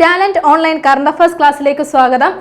Talent online current affairs ക്ലാസ്സിലേക്ക് സ്വാഗതം.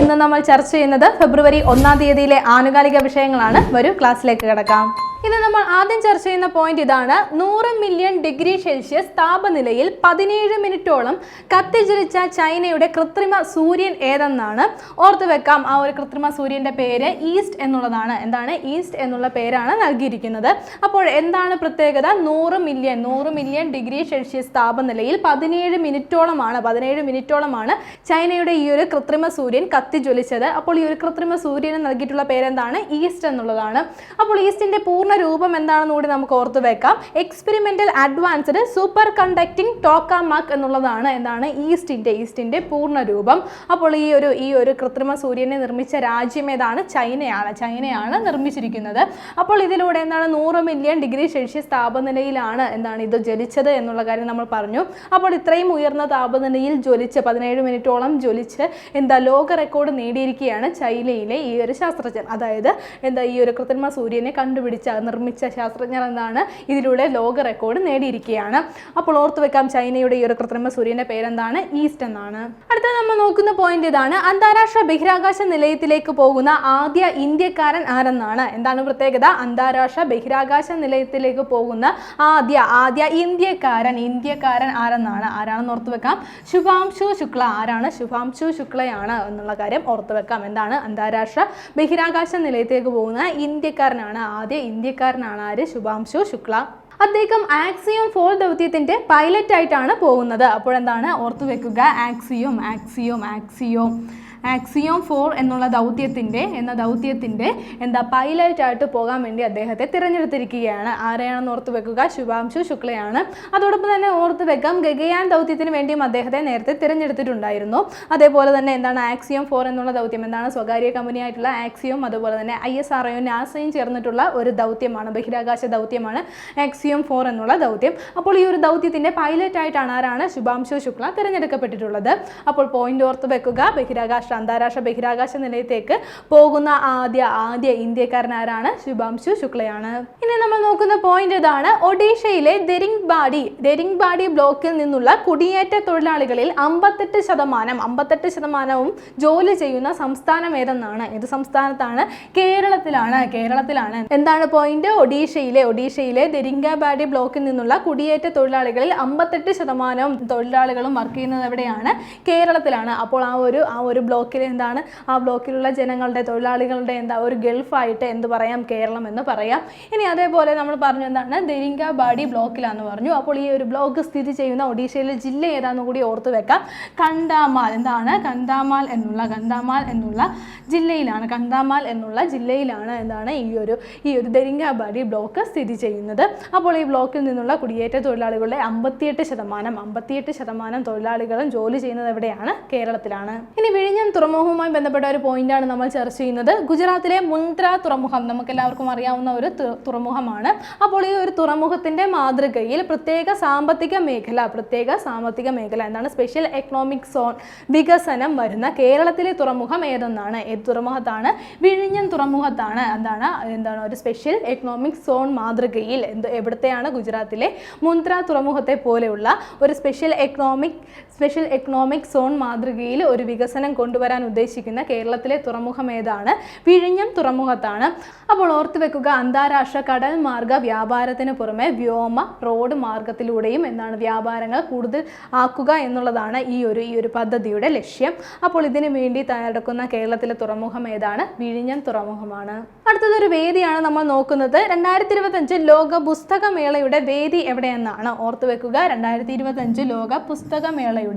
ഇന്ന് നമ്മൾ ചർച്ച ചെയ്യുന്നത് ഫെബ്രുവരി ഒന്നാം തീയതിയിലെ ആനുകാലിക വിഷയങ്ങളാണ്. വരൂ ക്ലാസ്സിലേക്ക് കിടക്കാം. ഇന്ന് നമ്മൾ ആദ്യം ചർച്ച ചെയ്യുന്ന പോയിന്റ് ഇതാണ്. നൂറ് മില്യൺ ഡിഗ്രി സെൽഷ്യസ് താപനിലയിൽ പതിനേഴ് മിനിറ്റോളം കത്തിജ്വലിച്ച ചൈനയുടെ കൃത്രിമ സൂര്യൻ ഏതെന്നാണ്? ഓർത്തു വെക്കാം. ആ ഒരു കൃത്രിമ സൂര്യന്റെ പേര് ഈസ്റ്റ് എന്നുള്ളതാണ്. എന്താണ്? ഈസ്റ്റ് എന്നുള്ള പേരാണ് നൽകിയിരിക്കുന്നത്. അപ്പോൾ എന്താണ് പ്രത്യേകത? നൂറ് മില്യൺ നൂറ് മില്യൺ ഡിഗ്രി സെൽഷ്യസ് താപനിലയിൽ പതിനേഴ് മിനിറ്റോളമാണ് പതിനേഴ് മിനിറ്റോളമാണ് ചൈനയുടെ ഈ ഒരു കൃത്രിമ സൂര്യൻ കത്തിജ്വലിച്ചത്. അപ്പോൾ ഈ ഒരു കൃത്രിമ സൂര്യന് നൽകിയിട്ടുള്ള പേരെന്താണ്? ഈസ്റ്റ് എന്നുള്ളതാണ്. അപ്പോൾ ഈസ്റ്റിന്റെ പൂർണ രൂപം എന്താണെന്ന് കൂടി നമുക്ക് ഓർത്ത് വെക്കാം. Experimental advanced super conducting tokamak എന്നുള്ളതാണ് എന്താണ് ഈസ്റ്റിന്റെ ഈസ്റ്റിന്റെ പൂർണ രൂപം. അപ്പോൾ ഈ ഒരു ഈ ഒരു കൃത്രിമ സൂര്യനെ നിർമ്മിച്ച രാജ്യം ഏതാണ്? ചൈനയാണ് ചൈനയാണ് നിർമ്മിച്ചിരിക്കുന്നത്. അപ്പോൾ ഇതിലൂടെ എന്താണ് നൂറ് മില്യൺ ഡിഗ്രി സെൽഷ്യസ് താപനിലയിലാണ് എന്താണ് ഇത് ജ്വലിച്ചത് എന്നുള്ള കാര്യം നമ്മൾ പറഞ്ഞു. അപ്പോൾ ഇത്രയും ഉയർന്ന താപനിലയിൽ ജ്വലിച്ച് പതിനേഴ് മിനിറ്റോളം ജ്വലിച്ച് എന്താ ലോക റെക്കോർഡ് നേടിയിരിക്കുകയാണ് ചൈനയിലെ ഈ ഒരു ശാസ്ത്രജ്ഞൻ. അതായത് എന്താ ഈ ഒരു കൃത്രിമ സൂര്യനെ കണ്ടുപിടിച്ച നിർമ്മിച്ച ശാസ്ത്രജ്ഞർ എന്നാണ് ഇതിലൂടെ ലോക റെക്കോർഡ് നേടിയിരിക്കുകയാണ്. അപ്പോൾ ഓർത്തു വെക്കാം ചൈനയുടെ ഈ ഒരു കൃത്രിമ സൂര്യന്റെ പേരെന്താണ്? ഈസ്റ്റ് എന്നാണ്. അടുത്ത നമ്മൾ നോക്കുന്ന പോയിന്റ് ഇതാണ്. അന്താരാഷ്ട്ര ബഹിരാകാശ നിലയത്തിലേക്ക് പോകുന്ന ആദ്യ ഇന്ത്യക്കാരൻ ആരെന്നാണ്? എന്താണ് പ്രത്യേകത? അന്താരാഷ്ട്ര ബഹിരാകാശ നിലയത്തിലേക്ക് പോകുന്ന ആദ്യ ആദ്യ ഇന്ത്യക്കാരൻ ഇന്ത്യക്കാരൻ ആരെന്നാണ്? ആരാണെന്ന് ഓർത്തു വെക്കാം. ശുഭാംശു ശുക്ല. ആരാണ്? ശുഭാംശു ശുക്ലയാണ് എന്നുള്ള കാര്യം ഓർത്തു വെക്കാം. എന്താണ്? അന്താരാഷ്ട്ര ബഹിരാകാശ നിലയത്തിലേക്ക് പോകുന്ന ഇന്ത്യക്കാരനാണ് ആദ്യ ഇന്ത്യക്കാരനാണ് ആര്? ശുഭാംശു ശുക്ല. അദ്ദേഹം ആക്സിയോം ഫോർ പൈലറ്റ് ആയിട്ടാണ് പോകുന്നത്. അപ്പോഴെന്താണ് ഓർത്തു വെക്കുക axiom axiom axiom. Axiom four എന്നുള്ള ദൗത്യത്തിന്റെ എന്ന ദൗത്യത്തിന്റെ എന്താ പൈലറ്റായിട്ട് പോകാൻ വേണ്ടി അദ്ദേഹത്തെ തിരഞ്ഞെടുത്തിരിക്കുകയാണ്. ആരെയാണെന്ന് ഓർത്ത് വെക്കുക? ശുഭാംശു ശുക്ലയാണ്. അതോടൊപ്പം തന്നെ ഓർത്ത് വെക്കാം ഗഗയാൻ ദൗത്യത്തിന് വേണ്ടിയും അദ്ദേഹത്തെ നേരത്തെ തിരഞ്ഞെടുത്തിട്ടുണ്ടായിരുന്നു. അതേപോലെ തന്നെ എന്താണ് ആക്സിയോം ഫോർ എന്നുള്ള ദൗത്യം എന്താണ് സ്വകാര്യ കമ്പനിയായിട്ടുള്ള ആക്സിയോം അതുപോലെ തന്നെ ഐ എസ് ആർ നാസയും ചേർന്നിട്ടുള്ള ഒരു ദൗത്യമാണ് ബഹിരാകാശ ദൗത്യമാണ് ആക്സിയോം ഫോർ എന്നുള്ള ദൗത്യം. അപ്പോൾ ഈ ഒരു ദൗത്യത്തിന്റെ പൈലറ്റായിട്ടാണ് ആരാണ്? ശുഭാംശു ശുക്ല തിരഞ്ഞെടുക്കപ്പെട്ടിട്ടുള്ളത്. അപ്പോൾ പോയിന്റ് ഓർത്ത് വെക്കുക ബഹിരാകാശ അന്താരാഷ്ട്ര അന്താരാഷ്ട്ര ബഹിരാകാശ നിലയത്തേക്ക് പോകുന്ന ആദ്യ ആദ്യ ഇന്ത്യക്കാരൻ ആരാണ് ശുഭാംശു ശുക്ലയാണ്. ഇനി നമ്മൾ നോക്കുന്ന പോയിന്റ് ഇതാണ്. ഒഡീഷയിലെ ദെരിങ്ബാഡി ദെരിങ്ബാഡി ബ്ലോക്കിൽ നിന്നുള്ള കുടിയേറ്റ തൊഴിലാളികളിൽ അമ്പത്തെട്ട് ശതമാനം അമ്പത്തെട്ട് ശതമാനവും ജോലി ചെയ്യുന്ന സംസ്ഥാനം ഏതെന്നാണ്? ഏത് സംസ്ഥാനത്താണ്? കേരളത്തിലാണ്. കേരളത്തിലാണ്. എന്താണ് പോയിന്റ് ഒഡീഷയിലെ ഒഡീഷയിലെ ദെരിംഗബാഡി ബ്ലോക്കിൽ നിന്നുള്ള കുടിയേറ്റ തൊഴിലാളികളിൽ അമ്പത്തെട്ട് ശതമാനവും തൊഴിലാളികളും വർക്ക് ചെയ്യുന്നത് എവിടെയാണ്? കേരളത്തിലാണ്. അപ്പോൾ ആ ഒരു ആ ഒരു ബ്ലോക്കിൽ എന്താണ്? ആ ബ്ലോക്കിലുള്ള ജനങ്ങളുടെ തൊഴിലാളികളുടെ എന്താ ഒരു ഗൾഫായിട്ട് എന്ത് പറയാം? കേരളം എന്ന് പറയാം. ഇനി അതേപോലെ നമ്മൾ പറഞ്ഞു എന്താണ്? ദരിങ്കാബാഡി ബ്ലോക്കിലാന്ന് പറഞ്ഞു. അപ്പോൾ ഈ ഒരു ബ്ലോക്ക് സ്ഥിതി ചെയ്യുന്ന ഒഡീഷയിലെ ജില്ല ഏതാണെന്ന് കൂടി ഓർത്തു വെക്കാം. കണ്ടാമാൽ എന്താണ്? കന്താമാൽ എന്നുള്ള കന്താമാൽ എന്നുള്ള ജില്ലയിലാണ്. കന്താമാൽ എന്നുള്ള ജില്ലയിലാണ് എന്താണ് ഈ ഒരു ഈ ഒരു ദരിങ്കാബാഡി ബ്ലോക്ക് സ്ഥിതി ചെയ്യുന്നത്. അപ്പോൾ ഈ ബ്ലോക്കിൽ നിന്നുള്ള കുടിയേറ്റ തൊഴിലാളികളുടെ അമ്പത്തിയെട്ട് ശതമാനം അമ്പത്തിയെട്ട് ശതമാനം തൊഴിലാളികളും ജോലി ചെയ്യുന്നത് എവിടെയാണ്? കേരളത്തിലാണ്. ഇനി വിഴിഞ്ഞം തുറമുഖവുമായി ബന്ധപ്പെട്ട ഒരു പോയിന്റാണ് നമ്മൾ ചർച്ച ചെയ്യുന്നത്. ഗുജറാത്തിലെ മുന്ദ്ര തുറമുഖം നമുക്ക് എല്ലാവർക്കും അറിയാവുന്ന ഒരു തുറമുഖമാണ്. അപ്പോൾ ഈ ഒരു തുറമുഖത്തിന്റെ മാതൃകയിൽ പ്രത്യേക സാമ്പത്തിക മേഖല പ്രത്യേക സാമ്പത്തിക മേഖല എന്താണ് സ്പെഷ്യൽ എക്കണോമിക് സോൺ വികസനം വരുന്ന കേരളത്തിലെ തുറമുഖം ഏതെന്നാണ്? ഏത് തുറമുഖത്താണ്? വിഴിഞ്ഞം തുറമുഖത്താണ്. എന്താണ് എന്താണ് ഒരു സ്പെഷ്യൽ എക്കണോമിക് സോൺ മാതൃകയിൽ എന്ത് എവിടത്തെയാണ് ഗുജറാത്തിലെ മുന്ദ്ര തുറമുഖത്തെ പോലെയുള്ള ഒരു special economic special economic zone മാതൃകയിൽ ഒരു വികസനം കൊണ്ടുവരാൻ ഉദ്ദേശിക്കുന്ന കേരളത്തിലെ തുറമുഖം ഏതാണ്? വിഴിഞ്ഞം തുറമുഖത്താണ്. അപ്പോൾ ഓർത്തു വെക്കുക അന്താരാഷ്ട്ര കടൽ മാർഗ വ്യാപാരത്തിന് പുറമെ വ്യോമ റോഡ് മാർഗത്തിലൂടെയും എന്നാണ് വ്യാപാരങ്ങൾ കൂടുതൽ ആക്കുക എന്നുള്ളതാണ് ഈ ഒരു ഈ ഒരു പദ്ധതിയുടെ ലക്ഷ്യം. അപ്പോൾ ഇതിനു വേണ്ടി തയ്യാറെടുക്കുന്ന കേരളത്തിലെ തുറമുഖം ഏതാണ്? വിഴിഞ്ഞം തുറമുഖമാണ്. അടുത്തതൊരു വേദിയാണ് നമ്മൾ നോക്കുന്നത്. രണ്ടായിരത്തി ഇരുപത്തഞ്ച് ലോക പുസ്തകമേളയുടെ വേദി എവിടെയെന്നാണ്? ഓർത്തു വെക്കുക രണ്ടായിരത്തി ഇരുപത്തഞ്ച് ലോക പുസ്തകമേളയുടെ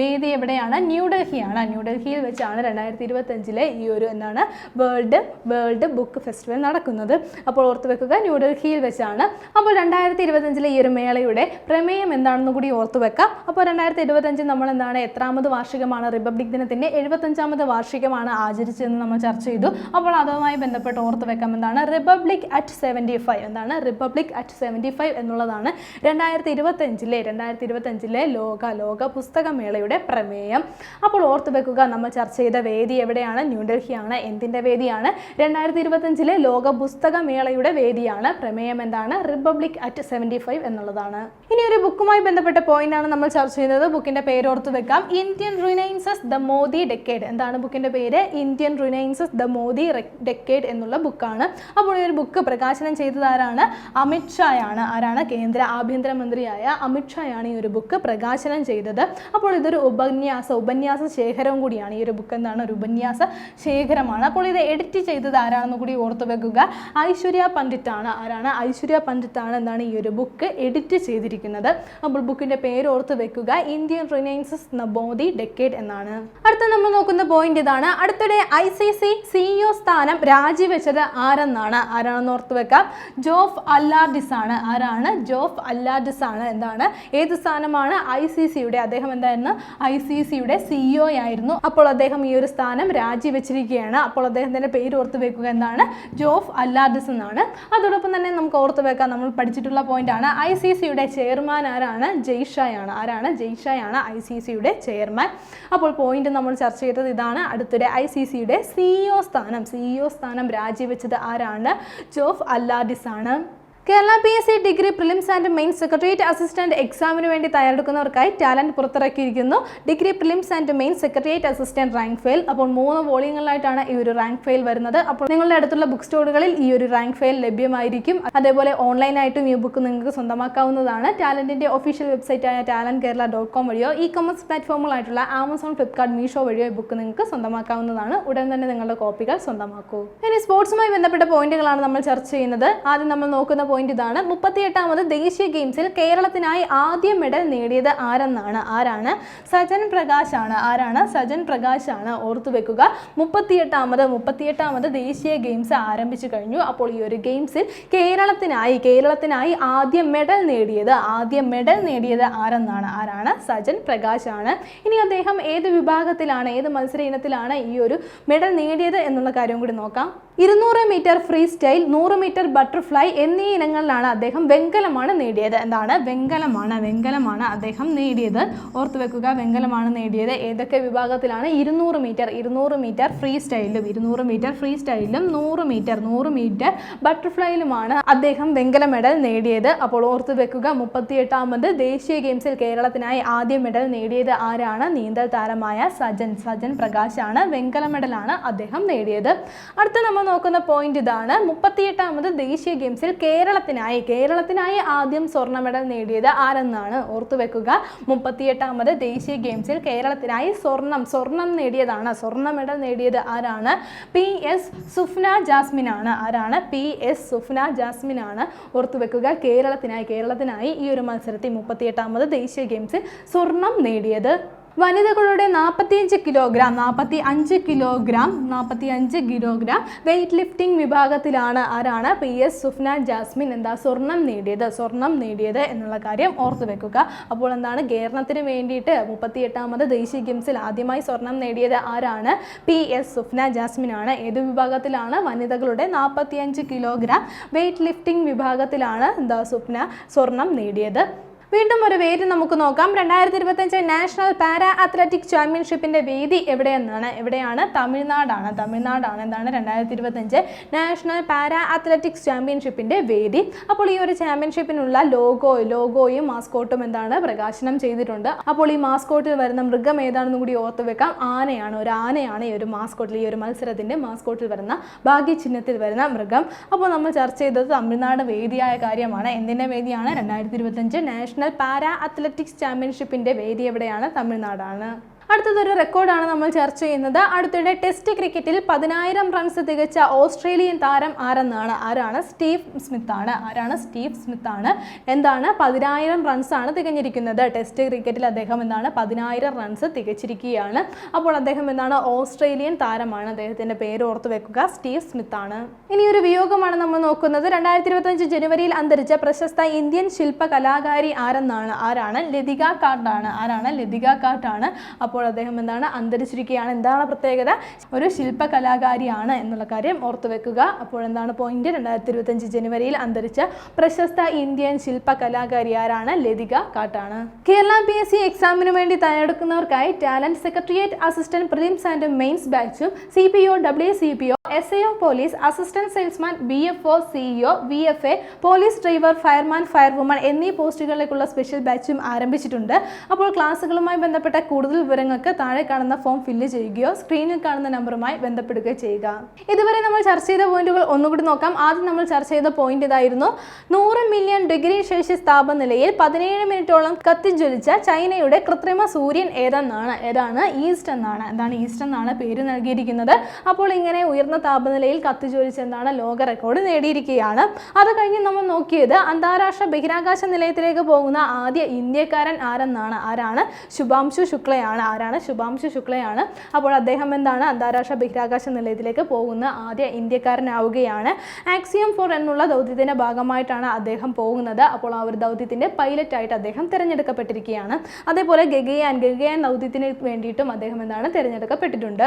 വേദി എവിടെയാണ്? ന്യൂഡൽഹിയാണ് ന്യൂഡൽഹിയിൽ വെച്ചാണ് രണ്ടായിരത്തി ഇരുപത്തഞ്ചിലെ ഈ ഒരു എന്താണ് വേൾഡ് വേൾഡ് ബുക്ക് ഫെസ്റ്റിവൽ നടക്കുന്നത്. അപ്പോൾ ഓർത്തു വെക്കുക ന്യൂഡൽഹിയിൽ വെച്ചാണ്. അപ്പോൾ രണ്ടായിരത്തി ഇരുപത്തഞ്ചിലെ ഈ ഒരു മേളയുടെ പ്രമേയം എന്താണെന്ന് കൂടി ഓർത്തു വെക്കാം. അപ്പോൾ രണ്ടായിരത്തി ഇരുപത്തഞ്ചിൽ നമ്മൾ എന്താണ് എത്രാമത് വാർഷികമാണ്? റിപ്പബ്ലിക് ദിനത്തിന്റെ എഴുപത്തഞ്ചാമത് വാർഷികമാണ് ആചരിച്ചതെന്ന് നമ്മൾ ചർച്ച ചെയ്തു. അപ്പോൾ അതുമായി ബന്ധപ്പെട്ട് ഓർത്ത് വെക്കാം എന്താണ് റിപ്പബ്ലിക് അറ്റ് സെവന്റി ഫൈവ് എന്താണ് റിപ്പബ്ലിക് അറ്റ് സെവന്റി ഫൈവ് എന്നുള്ളതാണ് രണ്ടായിരത്തി ഇരുപത്തഞ്ചിലെ രണ്ടായിരത്തി ഇരുപത്തഞ്ചിലെ ലോക ലോക പുസ്തകമേളയുടെ പ്രമേയം. അപ്പോൾ ഓർത്തു വെക്കുക നമ്മൾ ചർച്ച ചെയ്ത വേദി എവിടെയാണ്? ന്യൂഡൽഹിയാണ്. എന്തിന്റെ വേദിയാണ്? രണ്ടായിരത്തി ഇരുപത്തഞ്ചിലെ ലോക പുസ്തകമേളയുടെ വേദിയാണ്. പ്രമേയം എന്താണ്? റിപ്പബ്ലിക് അറ്റ് സെവന്റി ഫൈവ് എന്നുള്ളതാണ്. ഇനി ഒരു ബുക്കുമായി ബന്ധപ്പെട്ട പോയിന്റ് ആണ് നമ്മൾ ചർച്ച ചെയ്യുന്നത്. ബുക്കിന്റെ പേര് ഓർത്ത് വെക്കാം. Indian renaissance the Modi decade. എന്താണ് ബുക്കിന്റെ പേര്? Indian renaissance the Modi decade എന്നുള്ള ബുക്കാണ്. അപ്പോൾ ഈ ഒരു ബുക്ക് പ്രകാശനം ചെയ്തത് ആരാണ്? അമിത് ഷായാണ്. ആരാണ്? കേന്ദ്ര ആഭ്യന്തരമന്ത്രിയായ അമിത് ഷായാണ് ഈ ഒരു ബുക്ക് പ്രകാശനം ചെയ്തത്. അപ്പോൾ ഇതൊരു ഉപന്യാസ ഉപന്യാസ ശേഖരവും കൂടിയാണ്. ഈ ഒരു ബുക്ക് എന്താണ്? ഒരു ഉപന്യാസ ശേഖരമാണ്. അപ്പോൾ ഇത് എഡിറ്റ് ചെയ്തത് ആരാണെന്ന് കൂടി ഓർത്തു വെക്കുക. ഐശ്വര്യ പണ്ഡിറ്റാണ്. ആരാണ്? ഐശ്വര്യ പണ്ഡിറ്റാണ് എന്താണ് ഈ ഒരു ബുക്ക് എഡിറ്റ് ചെയ്തിരിക്കുന്നത്. അപ്പോൾ ബുക്കിന്റെ പേര് ഓർത്ത് വെക്കുക. ഇന്ത്യൻ റിനൈൻസസ് നബോദി ഡെക്കേഡ് എന്നാണ്. അടുത്ത നമ്മൾ നോക്കുന്ന പോയിന്റ് ഇതാണ്. അടുത്തിടെ ഐ സി സി സിഇഒ സ്ഥാനം രാജിവെച്ചത് ആരെന്നാണ്? ആരാണെന്ന് ഓർത്ത് വെക്കാം. ജോഫ് അല്ലാർഡിസ് ആണ് ആരാണ്? ജോഫ് അല്ലാർഡിസ് ആണ് എന്താണ്? ഏത് സ്ഥാനമാണ് ഐ സി സിയുടെ അദ്ദേഹം എന്തായിരുന്നു? ഐ സി സിയുടെ സിഇഒ ആയിരുന്നു. അപ്പോൾ അദ്ദേഹം ഈ ഒരു സ്ഥാനം രാജിവെച്ചിരിക്കുകയാണ്. അപ്പോൾ അദ്ദേഹത്തിന്റെ പേര് ഓർത്ത് വെക്കുക എന്താണ്? ജോഫ് അല്ലാർഡിസ് എന്നാണ്. അതോടൊപ്പം തന്നെ നമുക്ക് ഓർത്ത് വെക്കാം നമ്മൾ പഠിച്ചിട്ടുള്ള പോയിന്റ് ആണ്. ഐ സി സിയുടെ ചെയർമാൻ ആരാണ്? ജയ്ഷായാണ് ആരാണ്? ജയ്ഷായാണ് ഐ സി സിയുടെ ചെയർമാൻ. അപ്പോൾ പോയിന്റ് നമ്മൾ ചർച്ച ചെയ്തത് ഇതാണ്. അടുത്തിടെ ഐ സി സിയുടെ സിഇഒ സ്ഥാനം സിഇഒ സ്ഥാനം രാജിവെച്ചത് ആരാണ്? ജോഫ് അല്ലാഡിസ് ആണ്. Kerala P S C degree prelims and main secretariat assistant എക്സാമിന് വേണ്ടി തയ്യാറെടുക്കുന്നവർക്കായി talent പുറത്തിറക്കിയിരിക്കുന്നു. Degree prelims and main secretariat assistant rank file അപ്പോൾ മൂന്ന് വോളിയങ്ങളിലായിട്ടാണ് ഈ ഒരു റാങ്ക് ഫെയിൽ വരുന്നത്. അപ്പോൾ നിങ്ങളുടെ അടുത്തുള്ള ബുക്ക് സ്റ്റോറുകളിൽ ഈ ഒരു റാങ്ക് ഫെയിൽ ലഭ്യമായിരിക്കും. അതേപോലെ ഓൺലൈനായിട്ടും ഈ ബുക്ക് നിങ്ങൾക്ക് സ്വന്തമാക്കാവുന്നതാണ്. ടാലന്റിന്റെ ഒഫീഷ്യൽ വെബ്സൈറ്റായ ടാലന്റ് കേരള ഡോട്ട് കോം വഴിയോ ഇ കൊമേഴ്സ് പ്ലാറ്റ്ഫോമുകളായിട്ടുള്ള ആമസോൺ ഫ്ലിപ്കാർട്ട് മീഷോ വഴിയോ ഈ ബുക്ക് നിങ്ങൾക്ക് സ്വന്തമാക്കാവുന്നതാണ്. ഉടൻ തന്നെ നിങ്ങളുടെ കോപ്പികൾ സ്വന്തമാക്കൂ. ഇനി സ്പോർട്സുമായി ബന്ധപ്പെട്ട പോയിന്റുകളാണ് നമ്മൾ ചർച്ച ചെയ്യുന്നത്. ആദ്യം നമ്മൾ നോക്കുന്ന പോയിന്റ് ഇതാണ്. മുപ്പത്തിയെട്ടാമത് ദേശീയ ഗെയിംസിൽ കേരളത്തിനായി ആദ്യ മെഡൽ നേടിയത് ആരെന്നാണ്? ആരാണ്? സജൻ പ്രകാശ് ആണ് ആരാണ്? സജൻ പ്രകാശ് ആണ് ഓർത്തു വെക്കുക. മുപ്പത്തിയെട്ടാമത് മുപ്പത്തിയെട്ടാമത് ദേശീയ ഗെയിംസ് ആരംഭിച്ചു കഴിഞ്ഞു. അപ്പോൾ ഈ ഒരു ഗെയിംസിൽ കേരളത്തിനായി കേരളത്തിനായി ആദ്യ മെഡൽ നേടിയത് ആദ്യ മെഡൽ നേടിയത് ആരെന്നാണ്? ആരാണ്? സജൻ പ്രകാശ് ആണ് ഇനി അദ്ദേഹം ഏത് വിഭാഗത്തിലാണ് ഏത് മത്സര ഇനത്തിലാണ് ഈ ഒരു മെഡൽ നേടിയത് എന്നുള്ള കാര്യം കൂടി നോക്കാം. ഇരുന്നൂറ് മീറ്റർ ഫ്രീ സ്റ്റൈൽ നൂറ് മീറ്റർ ബട്ടർഫ്ലൈ എന്നീ ഇനങ്ങളിലാണ് അദ്ദേഹം വെങ്കലമാണ് നേടിയത്. എന്താണ്? വെങ്കലമാണ് വെങ്കലമാണ് അദ്ദേഹം നേടിയത്. ഓർത്തു വെക്കുക വെങ്കലമാണ് നേടിയത്. ഏതൊക്കെ വിഭാഗത്തിലാണ് ഇരുന്നൂറ് മീറ്റർ ഇരുന്നൂറ് മീറ്റർ ഫ്രീ സ്റ്റൈലിലും ഇരുന്നൂറ് മീറ്റർ ഫ്രീ സ്റ്റൈലിലും നൂറ് മീറ്റർ നൂറ് മീറ്റർ ബട്ടർഫ്ലൈയിലുമാണ് അദ്ദേഹം വെങ്കല മെഡൽ നേടിയത്. അപ്പോൾ ഓർത്തു വെക്കുക മുപ്പത്തിയെട്ടാമത് ദേശീയ ഗെയിംസിൽ കേരളത്തിനായി ആദ്യ മെഡൽ നേടിയത് ആരാണ്? നീന്തൽ താരമായ സജൻ സജൻ പ്രകാശാണ് വെങ്കല മെഡലാണ് അദ്ദേഹം നേടിയത്. അടുത്ത നമ്മൾ നോക്കുന്ന പോയിന്റ് ഇതാണ്. മുപ്പത്തിയെട്ടാമത് ദേശീയ ഗെയിംസിൽ കേരളത്തിനായി കേരളത്തിനായി ആദ്യം സ്വർണ മെഡൽ നേടിയത് ആരെന്നാണ് ഓർത്തു വെക്കുക. മുപ്പത്തിയെട്ടാമത് ദേശീയ ഗെയിംസിൽ കേരളത്തിനായി സ്വർണം സ്വർണം നേടിയതാണ്. സ്വർണ മെഡൽ നേടിയത് ആരാണ്? പി എസ് സുഫ്ന ജാസ്മിൻ ആണ് ആരാണ്? പി എസ് സുഫ്ന ജാസ്മിൻ ആണ് ഓർത്തു വെക്കുക. കേരളത്തിനായി കേരളത്തിനായി ഈ ഒരു മത്സരത്തിൽ മുപ്പത്തിയെട്ടാമത് ദേശീയ ഗെയിംസിൽ സ്വർണം നേടിയത് വനിതകളുടെ നാൽപ്പത്തിയഞ്ച് കിലോഗ്രാം നാൽപ്പത്തി അഞ്ച് കിലോഗ്രാം നാൽപ്പത്തി അഞ്ച് കിലോഗ്രാം വെയ്റ്റ് ലിഫ്റ്റിംഗ് വിഭാഗത്തിലാണ് ആരാണ് പി എസ് സുഫ്ന ജാസ്മിൻ എന്താ സ്വർണം നേടിയത് സ്വർണം നേടിയത് എന്നുള്ള കാര്യം ഓർത്തു വെക്കുക. അപ്പോൾ എന്താണ് കേരളത്തിന് വേണ്ടിയിട്ട് മുപ്പത്തിയെട്ടാമത് ദേശീയ ഗെയിംസിൽ ആദ്യമായി സ്വർണം നേടിയത് ആരാണ്? പി എസ് സുഫ്ന ജാസ്മിൻ ആണ് ഏത് വിഭാഗത്തിലാണ് വനിതകളുടെ നാൽപ്പത്തിയഞ്ച് കിലോഗ്രാം വെയ്റ്റ് ലിഫ്റ്റിംഗ് വിഭാഗത്തിലാണ് എന്താ സ്വപ്ന സ്വർണം നേടിയത്? വീണ്ടും ഒരു വേദി നമുക്ക് നോക്കാം. രണ്ടായിരത്തി ഇരുപത്തഞ്ച് നാഷണൽ പാരാ അത്ലറ്റിക് ചാമ്പ്യൻഷിപ്പിന്റെ വേദി എവിടെയെന്നാണ്? എവിടെയാണ്? തമിഴ്നാടാണ്. തമിഴ്നാടാണ് എന്താണ്? രണ്ടായിരത്തി ഇരുപത്തഞ്ച് നാഷണൽ പാരാ അത്ലറ്റിക്സ് ചാമ്പ്യൻഷിപ്പിന്റെ വേദി. അപ്പോൾ ഈ ഒരു ചാമ്പ്യൻഷിപ്പിനുള്ള ലോഗോ ലോഗോയും മാസ്കോട്ടും എന്താണ്? പ്രകാശനം ചെയ്തിട്ടുണ്ട്. അപ്പോൾ ഈ മാസ്കോട്ടിൽ വരുന്ന മൃഗം ഏതാണെന്ന് കൂടി ഓർത്ത് വെക്കാം. ആനയാണ്. ഒരു ആനയാണ് ഈ ഒരു മാസ്കോട്ടിൽ ഈ ഒരു മത്സരത്തിന്റെ മാസ്കോട്ടിൽ വരുന്ന ഭാഗ്യ ചിഹ്നത്തിൽ വരുന്ന മൃഗം. അപ്പോൾ നമ്മൾ ചർച്ച ചെയ്തത് തമിഴ്നാട് വേദിയായ കാര്യമാണ്. എന്തിന്റെ വേദിയാണ്? രണ്ടായിരത്തി ഇരുപത്തഞ്ച് നാഷണൽ പാരാ അത്ലറ്റിക്സ് ചാമ്പ്യൻഷിപ്പിന്റെ വേദി എവിടെയാണ്? തമിഴ്നാടാണ്. അടുത്തതൊരു റെക്കോർഡാണ് നമ്മൾ ചർച്ച ചെയ്യുന്നത്. അടുത്തിടെ ടെസ്റ്റ് ക്രിക്കറ്റിൽ പതിനായിരം റൺസ് തികച്ച ഓസ്ട്രേലിയൻ താരം ആരെന്നാണ്? ആരാണ്? സ്റ്റീവ് സ്മിത്ത് ആണ്. ആരാണ്? സ്റ്റീവ് സ്മിത്ത് ആണ്. എന്താണ്? പതിനായിരം ആണ് തികഞ്ഞിരിക്കുന്നത്. ടെസ്റ്റ് ക്രിക്കറ്റിൽ അദ്ദേഹം എന്താണ്? പതിനായിരം റൺസ് തികച്ചിരിക്കുകയാണ്. അപ്പോൾ അദ്ദേഹം എന്താണ്? ഓസ്ട്രേലിയൻ താരമാണ്. അദ്ദേഹത്തിന്റെ പേര് ഓർത്ത് വെക്കുക. സ്റ്റീവ് സ്മിത്ത് ആണ്. ഇനി ഒരു വിയോഗമാണ് നമ്മൾ നോക്കുന്നത്. രണ്ടായിരത്തി ഇരുപത്തഞ്ച് ജനുവരിയിൽ അന്തരിച്ച പ്രശസ്ത ഇന്ത്യൻ ശില്പ കലാകാരി ആരെന്നാണ്? ആരാണ്? ലതിക കാട്ടാണ്. ആരാണ്? ലതിക കാട്ടാണ്. അപ്പോൾ അപ്പോൾ അദ്ദേഹം എന്താണ് അന്തരിച്ചിരിക്കുകയാണ്. എന്താണ് പ്രത്യേകത? ഒരു ശില്പകലാകാരിയാണ് എന്നുള്ള കാര്യം ഓർത്തു വെക്കുക. അപ്പോൾ എന്താണ് പോയിന്റ് രണ്ടായിരത്തി ഇരുപത്തഞ്ച് ജനുവരിയിൽ അന്തരിച്ച പ്രശസ്ത ഇന്ത്യൻ ശില്പകലാകാരി ആരാണ്? ലതിക കാട്ടാണ്. കേരള പി എസ് സി എക്സാമിന് വേണ്ടി തയ്യാറെടുക്കുന്നവർക്കായി talent secretariat assistant prelims and mains ബാച്ചും C P O W C P O S I O police assistant salesman B F O CEO V F A police driver fireman firewoman എന്നീ പോസ്റ്റുകളിലേക്കുള്ള special ബാച്ചും ആരംഭിച്ചിട്ടുണ്ട്. അപ്പോൾ ക്ലാസ്സുകളുമായി ബന്ധപ്പെട്ട കൂടുതൽ വിവരങ്ങൾക്ക് താഴെ കാണുന്ന form fill ചെയ്യുകയോ സ്ക്രീനിൽ കാണുന്ന നമ്പറുമായി ബന്ധപ്പെടുകയോ ചെയ്യുക. ഇതുവരെ നമ്മൾ ചർച്ച ചെയ്ത പോയിന്റുകൾ ഒന്നുകൂടി നോക്കാം. ആദ്യം നമ്മൾ ചർച്ച ചെയ്ത പോയിന്റ് ഇതായിരുന്നു. നൂറ് മില്യൺ ഡിഗ്രി സെൽഷ്യസ് താപനിലയിൽ പതിനേഴ് മിനിറ്റോളം കത്തിജ്വലിച്ച ചൈനയുടെ കൃത്രിമ സൂര്യൻ ഏതെന്നാണ്? ഏതാണ്? ഈസ്റ്റ് എന്നാണ്. എന്താണ് ഈസ്റ്റ് എന്നാണ് പേര് നൽകിയിരിക്കുന്നത്. അപ്പോൾ ഇങ്ങനെ ഉയർന്ന താപനിലയിൽ കത്തിജ്വലിച്ചെന്നാണ് ലോക റെക്കോർഡ് നേടിയിരിക്കുകയാണ്. അത് കഴിഞ്ഞ് നമ്മൾ നോക്കിയത് അന്താരാഷ്ട്ര ബഹിരാകാശ നിലയത്തിലേക്ക് പോകുന്ന ആദ്യ ഇന്ത്യക്കാരൻ ആരെന്നാണ്? ആരാണ്? ശുഭാംശു ശുക്ലയാണ്. ആരാണ്? ശുഭാംശു ശുക്ലയാണ്. അപ്പോൾ അദ്ദേഹം എന്താണ്? അന്താരാഷ്ട്ര ബഹിരാകാശ നിലയത്തിലേക്ക് പോകുന്ന ആദ്യ ഇന്ത്യക്കാരനാവുകയാണ്. ആക്സിയം ഫോർ എന്നുള്ള ദൗത്യത്തിന്റെ ഭാഗമായിട്ടാണ് അദ്ദേഹം പോകുന്നത്. അപ്പോൾ ആ ഒരു ദൗത്യത്തിന്റെ പൈലറ്റ് ആയിട്ട് അദ്ദേഹം തിരഞ്ഞെടുക്കപ്പെട്ടിരിക്കുകയാണ്. അതേപോലെ ഗഗയാൻ ഗഗയാൻ ദൗത്യത്തിന് വേണ്ടിയിട്ടും അദ്ദേഹം എന്താണ്? തിരഞ്ഞെടുക്കപ്പെട്ടിട്ടുണ്ട്.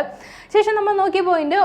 ശേഷം നമ്മൾ നോക്കിയ പോയിന്റ്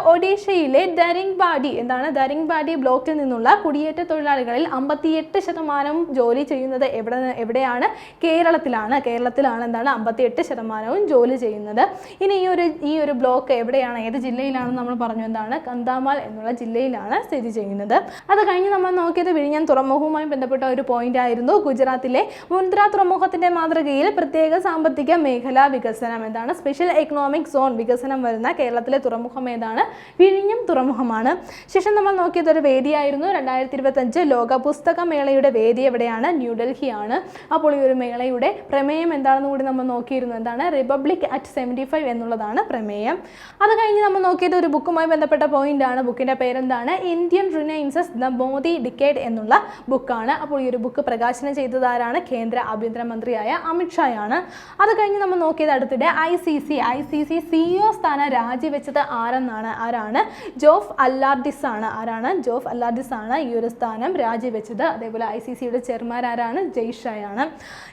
ഒഡീഷയിലെ ദരിംഗ്ബാഡി എന്താണ്? ദരിംഗ്ബാഡി ബ്ലോക്കിൽ നിന്നുള്ള കുടിയേറ്റ തൊഴിലാളികളിൽ അമ്പത്തിയെട്ട് ശതമാനവും ജോലി ചെയ്യുന്നത് എവിടെ എവിടെയാണ്? കേരളത്തിലാണ്. കേരളത്തിലാണ് എന്താണ്? അമ്പത്തിയെട്ട് ശതമാനവും ജോലി ചെയ്യുന്നത്. ഇനി ഈ ഒരു ഈ ഒരു ബ്ലോക്ക് എവിടെയാണ്? ഏത് ജില്ലയിലാണെന്ന് നമ്മൾ പറഞ്ഞു എന്താണ്? കന്താമാൽ എന്നുള്ള ജില്ലയിലാണ് സ്ഥിതി ചെയ്യുന്നത്. അത് കഴിഞ്ഞ് നമ്മൾ നോക്കിയത് വിഴിഞ്ഞാൻ തുറമുഖവുമായി ബന്ധപ്പെട്ട ഒരു പോയിന്റ് ആയിരുന്നു. ഗുജറാത്തിലെ മുന്ദ്ര തുറമുഖത്തിന്റെ മാതൃകയിൽ പ്രത്യേക സാമ്പത്തിക മേഖലാ വികസനം. എന്താണ്? സ്പെഷ്യൽ എക്കണോമിക് സോൺ വികസനം വരുന്ന കേരളത്തിലെ തുറമുഖം ഏതാണ്? വിഴിഞ്ഞം തുറമുഖമാണ്. ശേഷം നമ്മൾ നോക്കിയത് ഒരു വേദിയായിരുന്നു. രണ്ടായിരത്തി ഇരുപത്തഞ്ച് ലോക പുസ്തകമേളയുടെ വേദി എവിടെയാണ്? ന്യൂഡൽഹിയാണ്. അപ്പോൾ ഈ ഒരു മേളയുടെ പ്രമേയം എന്താണെന്ന് കൂടി നമ്മൾ നോക്കിയിരുന്നു. എന്താണ്? റിപ്പബ്ലിക് അറ്റ് സെവന്റി ഫൈവ് എന്നുള്ളതാണ് പ്രമേയം. അത് കഴിഞ്ഞ് നമ്മൾ നോക്കിയത് ഒരു ബുക്കുമായി ബന്ധപ്പെട്ട പോയിന്റ് ആണ് ബുക്കിന്റെ പേരെന്താണ്? Indian renaissance the Modi decade എന്നുള്ള ബുക്കാണ്. അപ്പോൾ ഈ ഒരു ബുക്ക് പ്രകാശനം ചെയ്തതാരാണ് കേന്ദ്ര ആഭ്യന്തരമന്ത്രിയായ അമിത്ഷായാണ് അത് കഴിഞ്ഞ് നമ്മൾ നോക്കിയത് അടുത്തിടെ I C C. I C C CEO സ്ഥാനം രാജിവെച്ചത് ആരെന്നാണ്? ആരാണ്? ജോഫ് അല്ലാർഡിസ് ആണ്. ആരാണ്? ജോഫ് അല്ലാർഡിസ് ആണ് ഈ ഒരു സ്ഥാനം രാജിവെച്ചത്. അതേപോലെ ഐ സി സിയുടെ ചെയർമാൻ ആരാണ്? ജയ്ഷായാണ്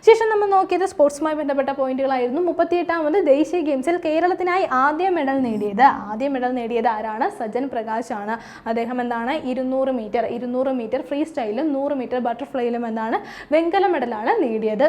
ശേഷം നമ്മൾ നോക്കിയത് സ്പോർട്സുമായി ബന്ധപ്പെട്ട പോയിന്റുകളായിരുന്നു. മുപ്പത്തിയെട്ടാമത് ദേശീയ ഗെയിംസിൽ കേരളത്തിനായി ആദ്യ മെഡൽ നേടിയത്. ആദ്യ മെഡൽ നേടിയത് ആരാണ്? സജൻ പ്രകാശ് ആണ്. അദ്ദേഹം എന്താണ്? ഇരുന്നൂറ് മീറ്റർ ഇരുന്നൂറ് മീറ്റർ ഫ്രീ സ്റ്റൈലും നൂറ് മീറ്റർ ബട്ടർഫ്ലൈയിലും എന്താണ്? വെങ്കല മെഡലാണ് നേടിയത്.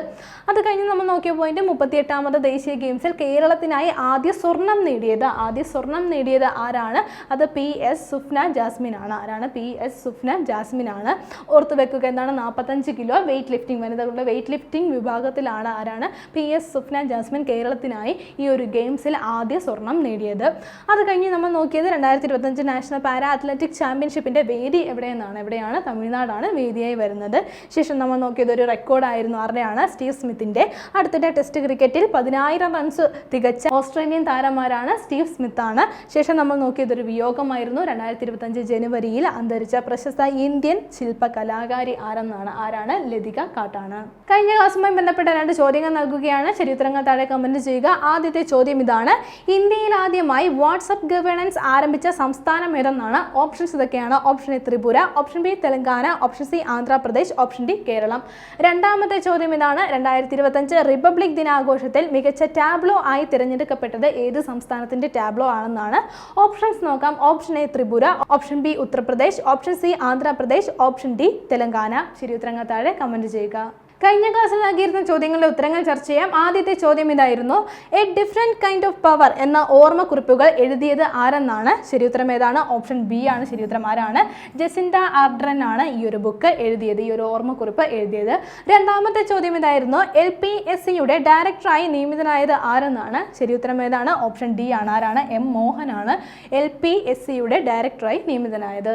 അത് കഴിഞ്ഞ് നമ്മൾ നോക്കിയ പോയിന്റ് മുപ്പത്തിയെട്ടാമത് ദേശീയ ഗെയിംസിൽ കേരളത്തിനായി ആദ്യ സ്വർണം നേടിയത്. ആദ്യ സ്വർണം നേടിയത് ആരാണ്? അത് പി എസ് സുഫ്ന ജാസ്മിൻ ആണ്. ആരാണ്? പി എസ് സുഫ്ന ജാസ്മിൻ ആണ്. ഓർത്ത് വെക്കുക എന്താണ്? നാൽപ്പത്തഞ്ച് കിലോ വെയിറ്റ് ലിഫ്റ്റിംഗ് വനിതകളുടെ വെയിറ്റ് ലിഫ്റ്റിംഗ് വിഭാഗത്തിലാണ് ആരാണ്? പി എസ് സുഫ്ന ജാസ്മിൻ കേരളത്തിനായി ഈ ഒരു ഗെയിംസിൽ ആദ്യ സ്വർണം നേടിയത്. അത് കഴിഞ്ഞ് നമ്മൾ നോക്കിയത് രണ്ടായിരത്തി ഇരുപത്തഞ്ച് നാഷണൽ പാരാ അത്ലറ്റിക് ചാമ്പ്യൻഷിപ്പിന്റെ വേദി എവിടെയെന്നാണ്? എവിടെയാണ്? തമിഴ്നാടാണ് വേദിയായി വരുന്നത്. ശേഷം നമ്മൾ നോക്കിയത് ഒരു റെക്കോർഡായിരുന്നു ആരുടെയാണ്? സ്റ്റീവ് സ്മിത്തിന്റെ അടുത്തിടെ ടെസ്റ്റ് ക്രിക്കറ്റിൽ പതിനായിരം റൺസ് തികച്ച ഓസ്ട്രേലിയൻ താരമാരാണ് സ്റ്റീവ് സ്മിത്താണ്. ശേഷം നമ്മൾ നോക്കിയത് ഒരു വിയോഗമായിരുന്നു രണ്ടായിരത്തി ഇരുപത്തഞ്ച് ജനുവരിയിൽ അന്തരിച്ച പ്രശസ്ത ഇന്ത്യൻ ശില്പ കലാകാരി ആരെന്നാണ്? ആരാണ്? ലതിക കാട്ടാണ്. കഴിഞ്ഞ ക്ലാസ്സുമായി ബന്ധപ്പെട്ട രണ്ട് ചോദ്യങ്ങൾ നൽകുകയാണ്. ചരിത്രങ്ങൾ താഴെ കമന്റ് ചെയ്യുക. ആദ്യത്തെ ചോദ്യം ഇതാണ്. ഇന്ത്യയിൽ ആദ്യമായി വാട്സപ്പ് ഗവേണൻസ് ആരംഭിച്ച സംസ്ഥാനം ഏതെന്നാണ്? ഓപ്ഷൻസ് ഇതൊക്കെയാണ്. Option A Tripura option B Telangana option C Andhra Pradesh option D Kerala. രണ്ടാമത്തെ ചോദ്യം ഇതാണ്. രണ്ടായിരത്തി ഇരുപത്തഞ്ച് റിപ്പബ്ലിക് ദിനാഘോഷത്തിൽ മികച്ച ടാബ്ലോ ആയി തിരഞ്ഞെടുക്കപ്പെട്ടത് ഏത് സംസ്ഥാനത്തിന്റെ ടാബ്ലോ ആണെന്നാണ്? ഓപ്ഷൻസ് നോക്കാം. Option A Tripura option B Uttar Pradesh option C Andhra Pradesh option D Telangana. ശരി ഉത്തരങ്ങൾ താഴെ കമന്റ് ചെയ്യുക. കഴിഞ്ഞ ക്ലാസ്സിൽ നൽകിയിരുന്ന ചോദ്യങ്ങളുടെ ഉത്തരങ്ങൾ ചർച്ച ചെയ്യാം. ആദ്യത്തെ ചോദ്യം ഇതായിരുന്നു. A different kind of power എന്ന ഓർമ്മക്കുറിപ്പുകൾ എഴുതിയത് ആരെന്നാണ്? ശരിയുത്തരം ഏതാണ്? ഓപ്ഷൻ ബി ആണ്. ശരിയുത്തരം ആരാണ്? ജസിൻഡ ആർഡ്രൻ ആണ് ഈ ഒരു ബുക്ക് എഴുതിയത് ഈ ഒരു ഓർമ്മക്കുറിപ്പ് എഴുതിയത്. രണ്ടാമത്തെ ചോദ്യം ഇതായിരുന്നു. എൽ പി എസ് സിയുടെ ഡയറക്ടറായി നിയമിതനായത് ആരെന്നാണ്? ശരിയുത്തരം ഏതാണ്? ഓപ്ഷൻ ഡി ആണ്. ആരാണ്? എം മോഹനാണ് എൽ പി എസ് സിയുടെ ഡയറക്ടറായി നിയമിതനായത്.